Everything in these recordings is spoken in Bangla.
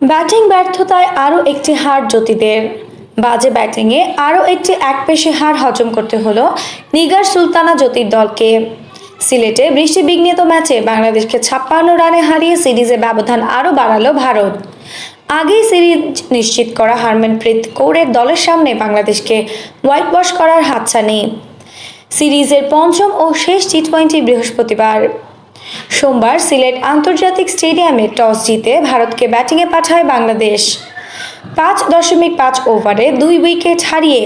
ব্যাটিং ব্যর্থতায় আরও একটি হার জ্যোতিদের। বাজে ব্যাটিংয়ে আরও একটি একপেশে হার হজম করতে হলো নিগার সুলতানা জ্যোতির দলকে। সিলেটে বৃষ্টি বিঘ্নিত ম্যাচে বাংলাদেশকে ছাপ্পান্ন রানে হারিয়ে সিরিজে ব্যবধান আরও বাড়ালো ভারত। আগেই সিরিজ নিশ্চিত করা হারমনপ্রীত কৌরের দলের সামনে বাংলাদেশকে হোয়াইট ওয়াশ করার হাতছানি। সিরিজের পঞ্চম ও শেষ টি টোয়েন্টি বৃহস্পতিবার সোমবার সিলেট আন্তর্জাতিক স্টেডিয়ামে টস জিতে ভারতকে ব্যাটিংয়ে পাঠায় বাংলাদেশ। পাঁচ দশমিক পাঁচ ওভারে দুই উইকেট হারিয়ে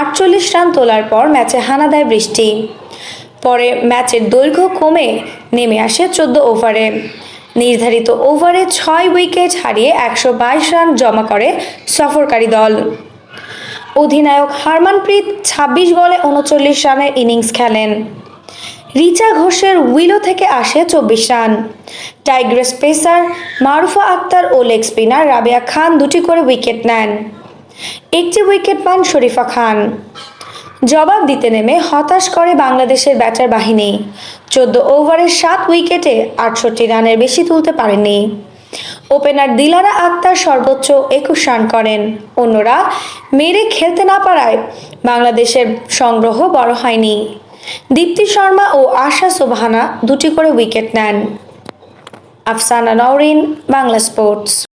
আটচল্লিশ রান তোলার পর ম্যাচে হানা দেয় বৃষ্টি। পরে ম্যাচের দৈর্ঘ্য কমে নেমে আসে চোদ্দ ওভারে। নির্ধারিত ওভারে ছয় উইকেট হারিয়ে একশো বাইশ রান জমা করে সফরকারী দল। অধিনায়ক হারমানপ্রীত ছাব্বিশ বলে উনচল্লিশ রানের ইনিংস খেলেন। রিচা ঘোষের উইলো থেকে আসে চব্বিশ run. Tigress pacer Marufa Akter ও লেগ স্পিনার রাবেয়া খান দুটি করে উইকেট নেন। একটি উইকেট পান শরীফা খান। জবাব দিতে নেমে হতাশ করে বাংলাদেশের ব্যাটার বাহিনী। চোদ্দ ওভারের সাত উইকেটে আটষট্টি রানের বেশি তুলতে পারেনি ওপেনার দিলারা আক্তার সর্বোচ্চ একুশ রান করেন। অন্যরা মেরে খেলতে না পারায় বাংলাদেশের সংগ্রহ বড় হয়নি। দীপ্তি শর্মা ও আশা সুবহানা দুটি করে উইকেট নেন। আফসানা নওরিন বাংলা স্পোর্টস।